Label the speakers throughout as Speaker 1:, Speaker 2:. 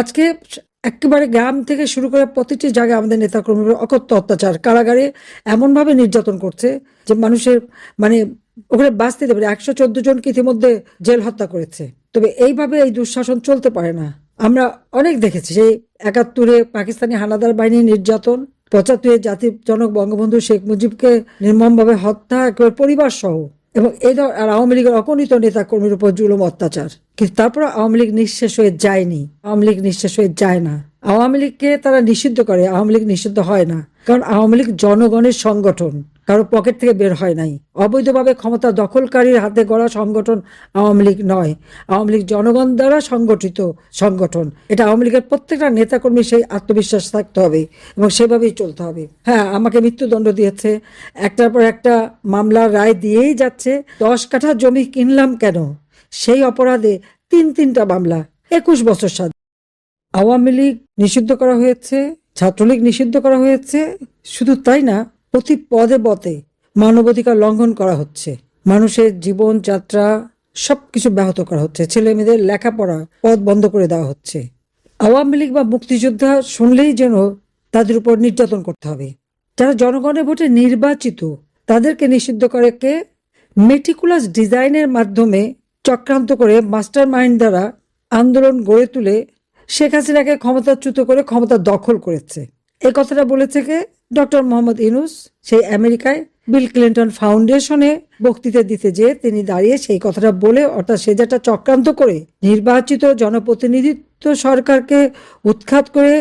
Speaker 1: আজকে একেবারে গ্রাম থেকে শুরু করে প্রতিটি জায়গায় আমাদের নেতাকর্মীরা অকথ্য অত্যাচার কারাগারে এমনভাবে নির্যাতন করছে যে মানুষের মানে ওখানে বাঁচতে দেবে একশো চোদ্দ জনকে ইতিমধ্যে জেল হত্যা করেছে। তবে এইভাবে এই দুঃশাসন চলতে পারে না। আমরা অনেক দেখেছি সেই একাত্তরে পাকিস্তানি হানাদার বাহিনীর নির্যাতন, পঁচাত্তরে জাতির জনক বঙ্গবন্ধু শেখ মুজিবকে নির্মমভাবে হত্যা পরিবার সহ এবং ধর আর আওয়ামী লীগের অগণিত নেতা কর্মীর উপর জুলুম, অত্যাচার। কিন্তু তারপর আওয়ামী লীগ নিঃশেষ হয়ে যায়নি। আওয়ামী লীগ নিঃশেষ হয়ে যায় না। আওয়ামী লীগকে তারা নিষিদ্ধ করে, আওয়ামী লীগ নিষিদ্ধ হয় না। কারণ আওয়ামী লীগ জনগণের সংগঠন। কারও পকেট থেকে বের হয় নাই। অবৈধভাবে ক্ষমতা দখলকারীর হাতে গড়া সংগঠন আওয়ামী লীগ নয়। আওয়ামী লীগ জনগণ দ্বারা সংগঠিত সংগঠন। এটা আওয়ামী লীগের প্রত্যেকটা নেতাকর্মী সেই আত্মবিশ্বাস থাকতে হবে এবং সেভাবেই চলতে হবে। হ্যাঁ আমাকে মৃত্যুদণ্ড দিয়েছে। একটার পর একটা মামলার রায় দিয়েই যাচ্ছে। দশ কাঠা জমি কিনলাম কেন? সেই অপরাধে তিন তিনটা মামলা, একুশ বছর সাজা। আওয়ামী লীগ নিষিদ্ধ করা হয়েছে, ছাত্রলীগ নিষিদ্ধ করা হয়েছে। শুধু তাই না প্রতি পদে পদে মানবাধিকার লঙ্ঘন করা হচ্ছে। মানুষের জীবন যাত্রা সবকিছু ব্যাহত করা হচ্ছে। ছেলে মেয়েদের লেখাপড়া পথ বন্ধ করে দেওয়া হচ্ছে। আওয়ামী লীগ বা মুক্তিযোদ্ধা শুনলেই যেন তাদের উপর নির্যাতন করতে হবে। যারা জনগণের ভোটে নির্বাচিত, তাদেরকে নিষিদ্ধ করে কে? মেটিকুলাস ডিজাইনের মাধ্যমে চক্রান্ত করে মাস্টার মাইন্ড দ্বারা আন্দোলন গড়ে তুলে শেখ হাসিনাকে ক্ষমতাচ্যুত করে ক্ষমতা দখল করেছে। এই কথাটা বলেছে কে? ডক্টর মোহাম্মদ ইনুস সেই আমেরিকায় বিল ক্লিন্টন ফাউন্ডেশনে বক্তৃতা দিতে যে তিনি দাঁড়িয়ে সেই কথাটা বলে, অর্থাৎ সে যেটা চক্রান্ত করে, নির্বাচিত জনপ্রতিনিধিত্ব সরকারকে উৎখাত করে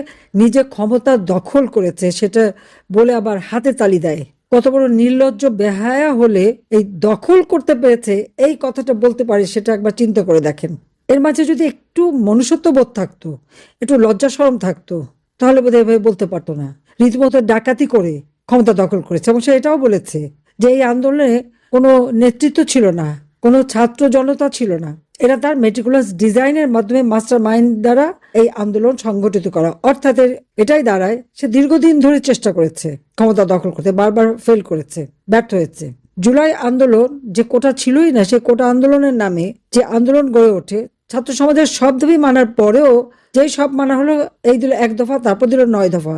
Speaker 1: নিজে ক্ষমতা দখল করেছে, সেটা বলে আবার হাতে তালি দেয়। কত বড় নির্লজ্জ বেহায়া হলে এই দখল করতে পেরেছে, এই কথাটা বলতে পারে সেটা একবার চিন্তা করে দেখেন। এর মাঝে যদি একটু মনুষ্যত্ব বোধ থাকতো, একটু লজ্জা সরম থাকতো, তাহলে বোধহয় বলতে পারতো না। রীতিমতো ডাকাতি করে ক্ষমতা দখল করেছে এবং সে এটাও বলেছে যে এই আন্দোলনে কোনো নেতৃত্ব ছিল না, কোনো ছাত্র জনতা ছিল না। এরা তার মেটিকুলাস ডিজাইনের মাধ্যমে মাস্টার মাইন্ড দ্বারা এই আন্দোলন সংগঠিত করা। অর্থাৎ এটাই দাঁড়ায়, সে দীর্ঘদিন ধরে চেষ্টা করেছে ক্ষমতা দখল করতে, বারবার ফেল করেছে, ব্যর্থ হয়েছে। জুলাই আন্দোলন যে কোটা ছিলই না, সে কোটা আন্দোলনের নামে যে আন্দোলন গড়ে ওঠে, ছাত্র সমাজের সব দাবি মানার পরেও যেই সব মানা হলো, এই দিল এক দফা, তারপর দিল নয় দফা।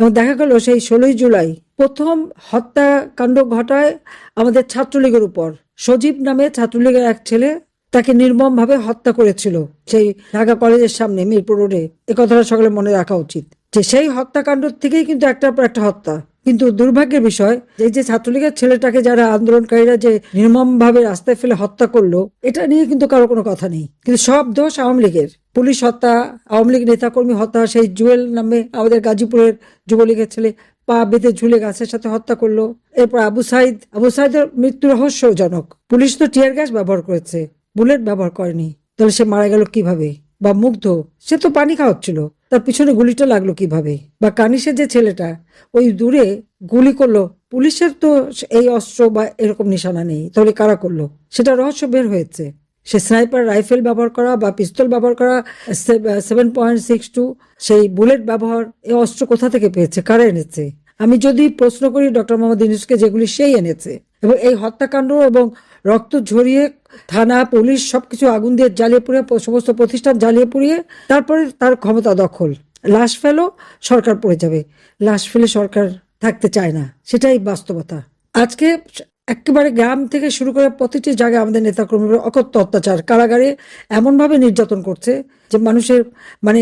Speaker 1: এবং দেখা গেল সেই ষোলোই জুলাই, প্রথম হত্যাকাণ্ড ঘটায় আমাদের ছাত্রলীগের উপর। সজীব নামে ছাত্রলীগের এক ছেলে তাকে নির্মমভাবে হত্যা করেছিল সেই ঢাকা কলেজের সামনে, মিরপুর রোডে। এ কথাটা সকলে মনে রাখা উচিত যে সেই হত্যাকাণ্ড থেকেই কিন্তু একটার পর একটা হত্যা। কিন্তু দুর্ভাগ্যের বিষয়, এই যে ছাত্রলীগের ছেলেটাকে যারা আন্দোলনকারীরা যে নির্মমভাবে রাস্তায় ফেলে হত্যা করল, এটা নিয়ে কিন্তু কারও কোনো কথা নেই। কিন্তু সব দোষ আওয়ামী লীগের। পুলিশ হত্যা, আওয়ামী লীগ নেতাকর্মী হত্যা, সেই জুয়েল নামে আমাদের গাজীপুরের যুবলীগের ছেলে পা বেঁধে ঝুলে গাছের সাথে হত্যা করল। এরপর আবু সাইদ, আবু সাইদের মৃত্যু রহস্যজনক। পুলিশ তো টিয়ার গ্যাস ব্যবহার করেছে, বুলেট ব্যবহার করেনি। তাহলে সে মারা গেল কীভাবে? বা মুগ্ধ? সে তো পানি খাওয়াচ্ছিল। তার পিছনে গুলিটা লাগল কীভাবে? বা কানিসের যে ছেলেটা, ওই দূরে গুলি করল? পুলিশের তো এই অস্ত্র বা এরকম নিশানা নেই। তাহলে কারা করল? সেটা রহস্য বের হয়েছে। সে স্নাইপার রাইফেল ব্যবহার করা বা পিস্তল ব্যবহার করা সেভেন পয়েন্ট সিক্স টু সেই বুলেট ব্যবহার, এ অস্ত্র কোথা থেকে পেয়েছে? কারা এনেছে? আমি যদি প্রশ্ন করি ডক্টর মোহাম্মদ ইউনুসকে, যেগুলি সেই এনেছে। এবং এই হত্যাকাণ্ড এবং রক্ত ঝরিয়ে থানা, পুলিশ সবকিছু আগুন দিয়ে জ্বালিয়ে পুড়িয়ে সমস্ত প্রতিষ্ঠান জ্বালিয়ে পুড়িয়ে, তারপরে তার ক্ষমতা দখল। লাশ ফেলো, সরকার পড়ে যাবে। লাশ ফেলে সরকার থাকতে চায় না। সেটাই বাস্তবতা। আজকে একেবারে গ্রাম থেকে শুরু করে প্রতিটি জায়গায় আমাদের নেতাকর্মীরা অকথ্য অত্যাচার, কারাগারে এমনভাবে নির্যাতন করছে যে মানুষের মানে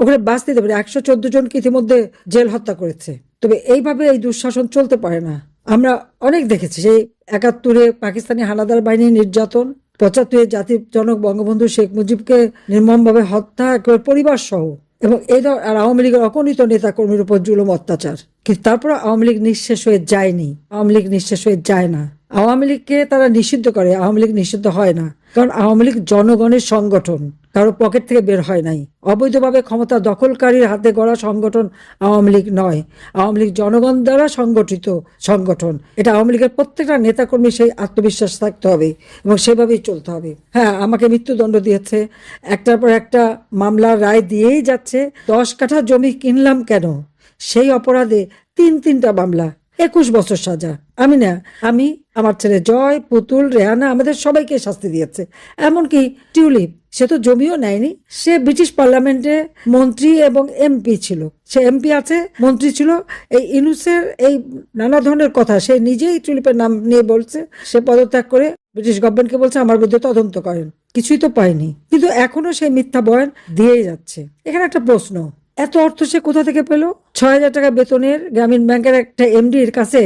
Speaker 1: ওখানে বাঁচতে দেবে একশো চোদ্দ জনকে ইতিমধ্যে জেল হত্যা করেছে। তবে এইভাবে এই দুঃশাসন চলতে পারে না। আমরা অনেক দেখেছি সেই একাত্তরে পাকিস্তানি হানাদার বাহিনীর নির্যাতন, পঁচাত্তরে জাতির জনক বঙ্গবন্ধু শেখ মুজিবকে নির্মমভাবে হত্যা পরিবার সহ এবং এই ধর আর আওয়ামী লীগের অগণিত নেতাকর্মীর উপর জুলুম অত্যাচার। কিন্তু তারপর আওয়ামী লীগ নিঃশেষ হয়ে যায়নি। আওয়ামী লীগ নিঃশেষ হয়ে যায় না। আওয়ামী লীগকে তারা নিষিদ্ধ করে, আওয়ামী লীগ নিষিদ্ধ হয় না। কারণ আওয়ামী লীগ জনগণের সংগঠন। কারও পকেট থেকে বের হয় নাই। অবৈধভাবে ক্ষমতা দখলকারীর হাতে গড়া সংগঠন আওয়ামী লীগ নয়। আওয়ামী লীগ জনগণ দ্বারা সংগঠিত সংগঠন। এটা আওয়ামী লীগের প্রত্যেকটা নেতাকর্মী সেই আত্মবিশ্বাস থাকতে হবে এবং সেভাবেই চলতে হবে। হ্যাঁ আমাকে মৃত্যুদণ্ড দিয়েছে। একটার পর একটা মামলার রায় দিয়েই যাচ্ছে। দশ কাঠা জমি কিনলাম কেন? সেই অপরাধে তিন তিনটা মামলা একুশ বছর সাজা। আমি না, আমি, আমার ছেলে জয়, পুতুল, রেহানা, আমাদের সবাইকে শাস্তি দিয়েছে। এমনকি টিউলিপ, সে তো জমিও নেয়নি। সে ব্রিটিশ পার্লামেন্টে মন্ত্রী এবং এমপি ছিল। সে এমপি আছে, মন্ত্রী ছিল। এই ইনুসের এই নানা ধরনের কথা সে নিজেই টিউলিপের নাম নিয়ে বলছে। সে পদত্যাগ করে ব্রিটিশ গভর্নমেন্টকে বলছে, আমার বিরুদ্ধে তদন্ত করেন। কিছুই তো পায়নি। কিন্তু এখনও সেই মিথ্যা বয়ান দিয়েই যাচ্ছে। এখানে একটা প্রশ্ন। এত অর্থ সে কোথা থেকে পেল? ছয় হাজার টাকা বেতনের গ্রামীণ ব্যাংকের একটা এমডির কাছে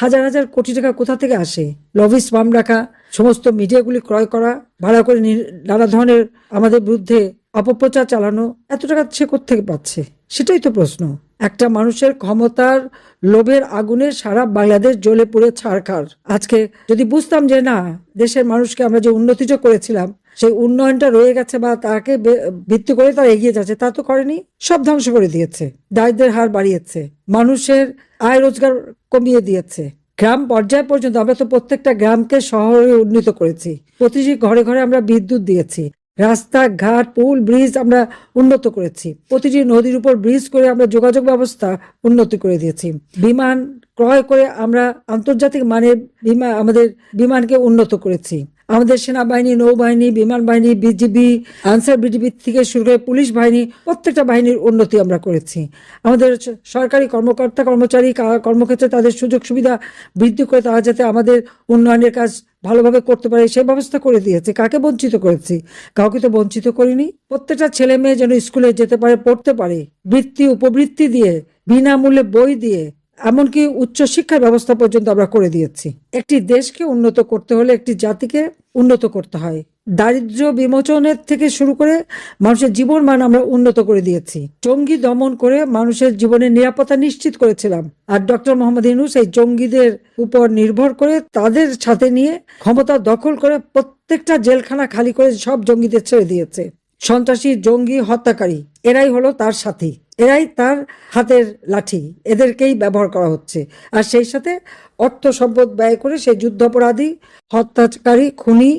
Speaker 1: হাজার হাজার কোটি টাকা কোথা থেকে আসে? লবিস ফার্ম রাখা, সমস্ত মিডিয়াগুলি ক্রয় করা, ভাড়া করে নানা ধরনের আমাদের বিরুদ্ধে অপপ্রচার চালানো, এত টাকা সে থেকে পাচ্ছে? সেটাই তো প্রশ্ন। একটা মানুষের ক্ষমতার লোভের আগুনে সারা বাংলাদেশ জ্বলে পুড়ে ছাড়খার। আজকে যদি বুঝতাম যে না, দেশের মানুষকে আমরা যে উন্নতি যে করেছিলাম সেই উন্নয়নটা রয়ে গেছে বা তাকে ভিত্তি করে তারা এগিয়ে যাচ্ছে, তা তো করেনি। সব ধ্বংস করে দিয়েছে। দারিদ্রের হার বাড়িয়েছে। মানুষের আয় রোজগার কমিয়ে দিয়েছে। গ্রাম পর্যায় পর্যন্ত আমরা তো প্রত্যেকটা গ্রামকে শহরে উন্নীত করেছি। প্রতিটি ঘরে ঘরে আমরা বিদ্যুৎ দিয়েছি। রাস্তা ঘাট পুল, ব্রিজ আমরা উন্নত করেছি। প্রতিটি নদীর উপর ব্রিজ করে আমরা যোগাযোগ ব্যবস্থা উন্নতি করে দিয়েছি। বিমান ক্রয় করে আমরা আন্তর্জাতিক মানের বিমান আমাদের বিমানকে উন্নত করেছি। আমাদের সেনাবাহিনী, নৌবাহিনী, বিমান বাহিনী, বিজিবি, আনসার বিজিবি থেকে শুরু করে পুলিশ বাহিনী, প্রত্যেকটা বাহিনীর উন্নতি আমরা করেছি। আমাদের সরকারি কর্মকর্তা, কর্মচারী কর্মক্ষেত্রে তাদের সুযোগ সুবিধা বৃদ্ধি করে তারা যাতে আমাদের উন্নয়নের কাজ ভালোভাবে করতে পারে, সেই ব্যবস্থা করে দিয়েছে। কাকে বঞ্চিত করেছি? কাউকে তো বঞ্চিত করিনি। প্রত্যেকটা ছেলে মেয়ে যেন স্কুলে যেতে পারে, পড়তে পারে, বৃত্তি, উপবৃত্তি দিয়ে, বিনামূল্যে বই দিয়ে এমনকি উচ্চ শিক্ষার ব্যবস্থা পর্যন্ত আমরা করে দিয়েছি। একটি দেশকে উন্নত করতে হলে একটি জাতিকে উন্নত করতে হয়। দারিদ্র্য বিমোচনের থেকে শুরু করে মানুষের জীবন মান আমরা উন্নত করে দিয়েছি। জঙ্গি দমন করে মানুষের জীবনের নিরাপত্তা নিশ্চিত করেছিলাম। আর ডক্টর মোহাম্মদ ইনুস এই জঙ্গিদের উপর নির্ভর করে তাদের সাথে নিয়ে ক্ষমতা দখল করে প্রত্যেকটা জেলখানা খালি করে সব জঙ্গিদের ছেড়ে দিয়েছে। সন্ত্রাসী, জঙ্গি, হত্যাকারী, এরাই হলো তার সাথী। এরাই তার হাতের লাঠি, এদেরকেই ব্যবহার করা হচ্ছে। আর সেই সাথে অর্থ সম্পদ ব্যয় করে সেই যুদ্ধাপরাধী, হত্যাকারী, খুনি,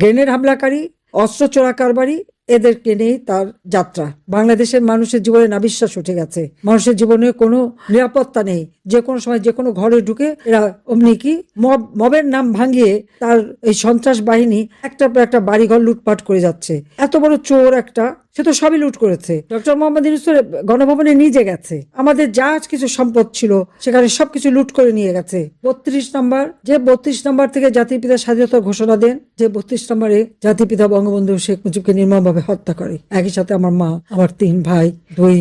Speaker 1: গ্রেনেড হামলাকারী, অস্ত্র চোরা কারবারি এদেরকে নিয়েই তার যাত্রা। বাংলাদেশের মানুষের জীবনে নাবিশ্বাস উঠে গেছে। মানুষের জীবনে কোনো নিরাপত্তা নেই। যে কোনো সময় যে কোনো ঘরে ঢুকে এরা অমনি কি মব, মবের নাম ভাঙিয়ে তার এই সন্ত্রাস বাহিনী একটা পর একটা বাড়িঘর লুটপাট করে যাচ্ছে। এত বড় চোর একটা সে তো সবই লুট করেছে। ডক্টর মোহাম্মদ ইউনুস তো গণভবনে নিজে গেছে। আমাদের যা কিছু সম্পদ ছিল, সেখানে সবকিছু লুট করে নিয়ে গেছে। বত্রিশ নম্বর, যে বত্রিশ নম্বর থেকে জাতির পিতা স্বাধীনতা ঘোষণা দেন, যে বত্রিশ নম্বরে জাতির পিতা বঙ্গবন্ধু শেখ মুজিবকে নির্মমভাবে হত্যা করে। একই সাথে আমার মা, আমার তিন ভাই, দুই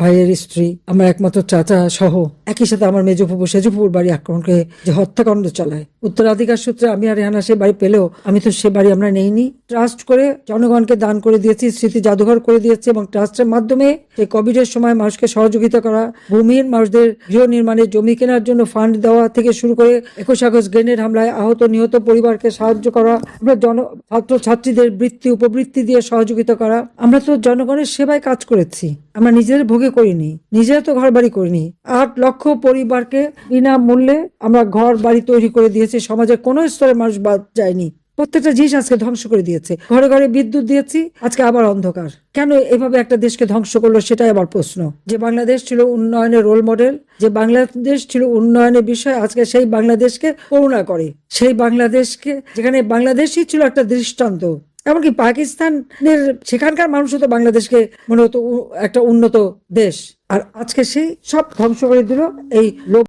Speaker 1: ভাইয়ের স্ত্রী, আমার একমাত্র চাচা সহ একই সাথে আমার মেজো ফুপু সেজো ফুপুর বাড়ি আক্রমণকে যে হত্যাকাণ্ড চালায়। উত্তরাধিকার সূত্রে আমি আর রেহানা সে বাড়ি পেলেও, আমি তো সে বাড়ি আমরা নেইনি। ট্রাস্ট করে জনগণকে দান করে দিয়েছি, স্মৃতি জাদুঘর করে দিয়েছি এবং ট্রাস্টের মাধ্যমে এই কোভিড এর সময় মানুষকে সহযোগিতা করা, ভূমিহীন মানুষদের গৃহ নির্মাণে জমি কেনার জন্য ফান্ড দেওয়া থেকে শুরু করে একুশ আগস্ট গ্রেনেড হামলায় আহত নিহত পরিবারকে সাহায্য করা, আমরা জন ছাত্র ছাত্রীদের বৃত্তি, উপবৃত্তি দিয়ে সহযোগিতা করা, আমরা তো জনগণের সেবায় কাজ করেছি। আমরা নিজেদের ভোগে করিনি, নিজেরা তো ঘর বাড়ি করিনি। আট লক্ষ পরিবারকে বিনামূল্যে আমরা ঘর বাড়ি তৈরি করে দিয়েছি। সমাজের কোনো স্তরের মানুষ বাদ যায়নি। প্রত্যেকটা জিনিস আজকে ধ্বংস করে দিয়েছে। ঘরে ঘরে বিদ্যুৎ দিয়েছি, আজকে আবার অন্ধকার। কেন এভাবে একটা দেশকে ধ্বংস করল সেটাই আবার প্রশ্ন। যে বাংলাদেশ ছিল উন্নয়নের রোল মডেল যে বাংলাদেশ ছিল উন্নয়নের বিষয় আজকে সেই বাংলাদেশকে করুণা করে। সেই বাংলাদেশকে, যেখানে বাংলাদেশই ছিল একটা দৃষ্টান্ত। এমনকি পাকিস্তানের সেখানকার মানুষও তো বাংলাদেশকে মনে হতো একটা উন্নত দেশ। আর আজকে সেই সব ধ্বংস করে দিল এই লোক